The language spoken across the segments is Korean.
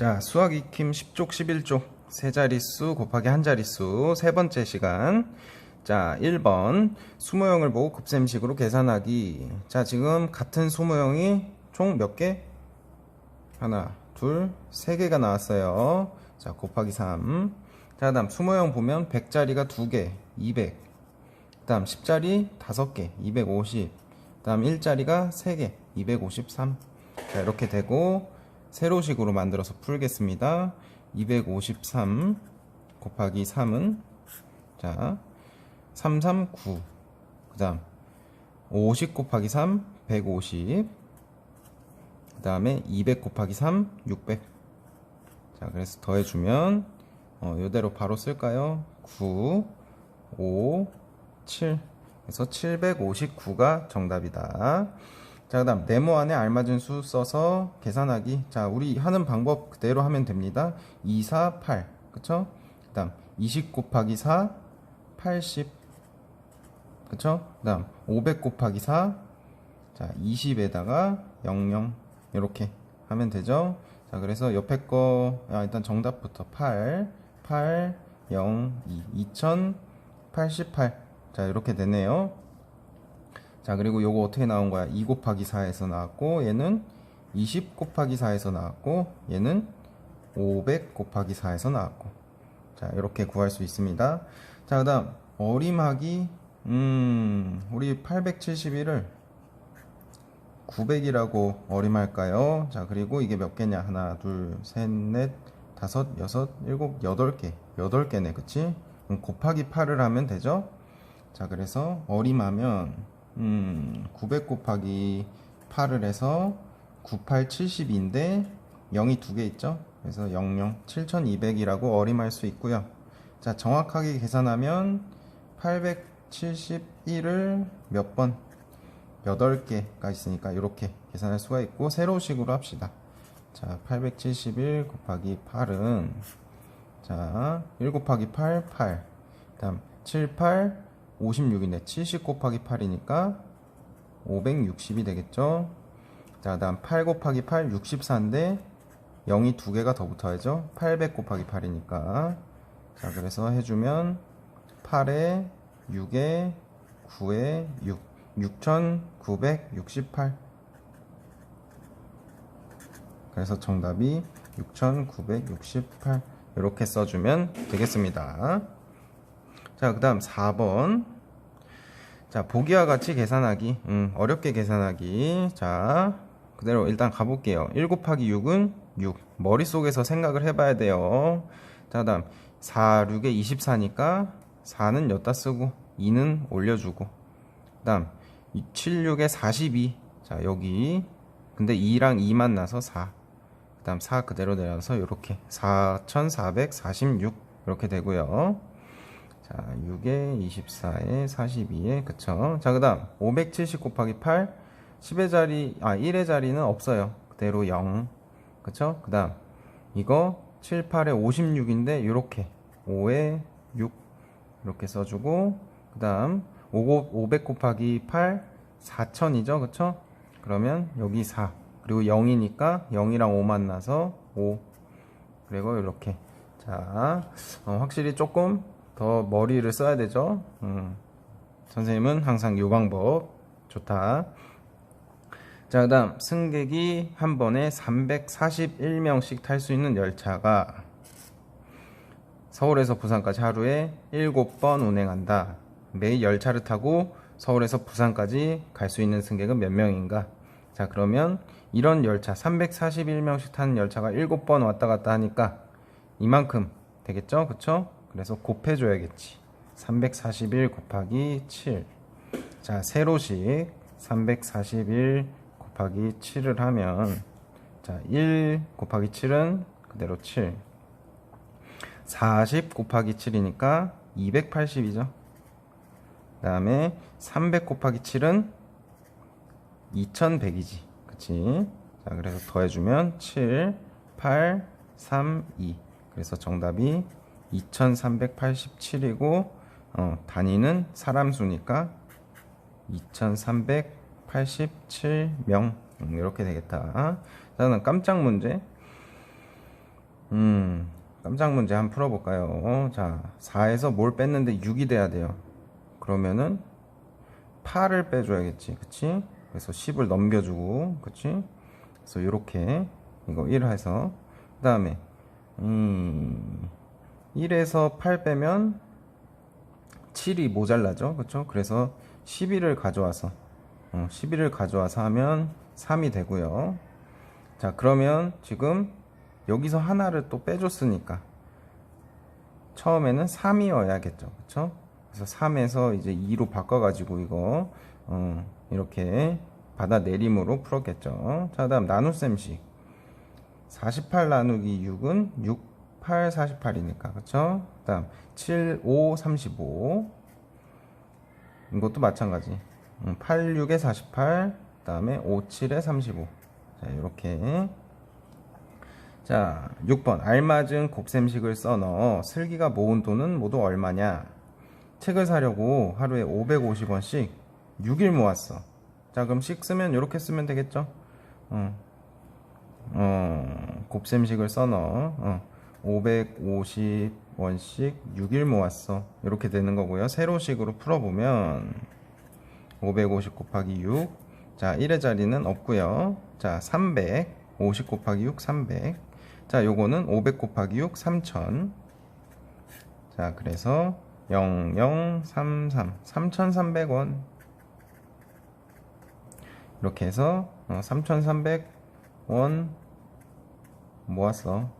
자, 수학 익힘 10쪽 11쪽 세 자릿수 곱하기 한 자릿수 세 번째 시간. 자, 1번 수모형을 보고 곱셈식으로 계산하기. 자, 지금 같은 수모형이 총 몇 개? 하나, 둘, 세 개가 나왔어요. 자, 곱하기 3. 자, 그다음 수모형 보면 100짜리가 2개, 200. 그다음 10짜리 5개, 250. 그다음 1짜리가 3개, 253. 자, 이렇게 되고 세로식으로 만들어서 풀겠습니다. 253 곱하기 3은 자, 339. 그다음 50 곱하기 3 150. 그다음에 200 곱하기 3 600. 자, 그래서 더해 주면 어, 이대로 바로 쓸까요? 9 5 7 그래서 759가 정답이다. 자, 그 다음 네모 안에 알맞은 수 써서 계산하기. 자, 우리 하는 방법 그대로 하면 됩니다. 2, 4, 8. 그쵸? 그 다음 20 곱하기 4 80. 그쵸? 그 다음 500 곱하기 4 자, 20에다가 00 이렇게 하면 되죠? 자, 그래서 옆에 거 아, 일단 정답부터 8 8 0 2 2088. 자, 이렇게 되네요. 자, 그리고 요거 어떻게 나온 거야? 2 곱하기 4에서 나왔고, 얘는 20 곱하기 4에서 나왔고, 얘는 500 곱하기 4에서 나왔고. 자, 이렇게 구할 수 있습니다. 자, 그 다음, 어림하기, 음, 우리 871을 900이라고 어림할까요? 자, 그리고 이게 몇 개냐? 하나, 둘, 셋, 넷, 다섯, 여섯, 일곱, 여덟 개. 여덟 개네, 그치? 그럼 곱하기 8을 하면 되죠? 자, 그래서 어림하면, 음, 900 곱하기 8을 해서 98, 70인데 0이 두 개 있죠? 그래서 00, 7200이라고 어림할 수 있고요. 자, 정확하게 계산하면 871을 몇 번? 8개가 있으니까 이렇게 계산할 수가 있고 세로식으로 합시다. 자, 871 곱하기 8은 자, 1 곱하기 8, 8. 다음 7, 8, 56이네. 70 곱하기 8이니까 560이 되겠죠. 자, 다음 8 곱하기 8, 64인데 0이 두 개가 더 붙어야죠. 800 곱하기 8이니까. 자, 그래서 해주면 8에 6에 9에 6. 6968. 그래서 정답이 6968. 이렇게 써주면 되겠습니다. 자, 그 다음 4번. 자, 보기와 같이 계산하기. 음, 어렵게 계산하기. 자, 그대로 일단 가볼게요. 1 곱하기 6은 6. 머릿속에서 생각을 해봐야 돼요. 자, 그 다음 4, 6에 24니까 4는 여기다 쓰고 2는 올려주고. 그 다음 7, 6에 42. 자, 여기. 근데 2랑 2만 나서 4. 그 다음 4 그대로 내려서 이렇게 4446 이렇게 되고요. 자, 6에 24에 42에 그쵸? 자, 그 다음 570 곱하기 8 10의 자리 아 1의 자리는 없어요. 그대로 0. 그쵸? 그 다음 이거 7, 8에 56인데 이렇게 5에 6 이렇게 써주고 그 다음 500 곱하기 8 4000이죠, 그쵸? 그러면 여기 4 그리고 0이니까 0이랑 5 만나서 5 그리고 이렇게 자 어, 확실히 조금 더 머리를 써야 되죠? 음, 선생님은 항상 이 방법 좋다. 자 그다음 승객이 한 번에 341명씩 탈 수 있는 열차가 서울에서 부산까지 하루에 7번 운행한다. 매일 열차를 타고 서울에서 부산까지 갈 수 있는 승객은 몇 명인가? 자 그러면 이런 열차 341명씩 타는 열차가 7번 왔다 갔다 하니까 이만큼 되겠죠? 그쵸 그래서 곱해 줘야겠지 341 곱하기 7 자 세로식 341 곱하기 7을 하면 자 1 곱하기 7은 그대로 7 40 곱하기 7이니까 280이죠 그 다음에 300 곱하기 7은 2100이지. 그치? 자, 그래서 더해주면 7, 8, 3, 2. 그래서 정답이 2387이고, 어, 단위는 사람 수니까 2387명. 음, 이렇게 되겠다. 자, 는 깜짝 문제. 음, 깜짝 문제 한번 풀어볼까요? 자, 4에서 뭘 뺐는데 6이 돼야 돼요. 그러면은 8을 빼줘야겠지. 그치? 그래서 10을 넘겨주고, 그치? 그래서 이렇게, 이거 1 해서, 그 다음에, 음, 1에서 8 빼면 7이 모자라죠. 그쵸? 그래서 11을 가져와서, 어, 11을 가져와서 하면 3이 되고요. 자, 그러면 지금 여기서 하나를 또 빼줬으니까 처음에는 3이어야겠죠. 그쵸? 그래서 3에서 이제 2로 바꿔 가지고 이거 어, 이렇게 받아내림으로 풀었겠죠. 자, 다음 나눗셈식 48 나누기 6은 6, 8, 48이니까 그쵸? 다음 7, 5, 35 이것도 마찬가지 음, 8, 6에 48 다음에 5, 7에 35 자, 이렇게 자, 6번. 알맞은 곱셈식을 써 넣어 슬기가 모은 돈은 모두 얼마냐? 책을 사려고 하루에 550원씩 6일 모았어. 자, 그럼 식 쓰면 이렇게 쓰면 되겠죠? 어, 어, 곱셈식을 써 넣어. 어, 550원씩 6일 모았어. 이렇게 되는 거고요. 세로식으로 풀어보면 550 곱하기 6. 자, 1의 자리는 없고요. 자, 300. 50 곱하기 6, 300. 자, 요거는 500 곱하기 6, 3000. 자, 그래서 0033. 3300원. 이렇게 해서 3300원 모았어.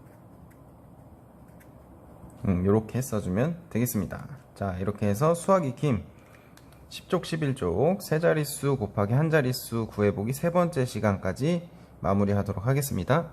음, 요렇게 써주면 되겠습니다. 자, 이렇게 해서 수학 익힘 10쪽 11쪽 세 자릿수 곱하기 한 자릿수 구해보기 세 번째 시간까지 마무리하도록 하겠습니다.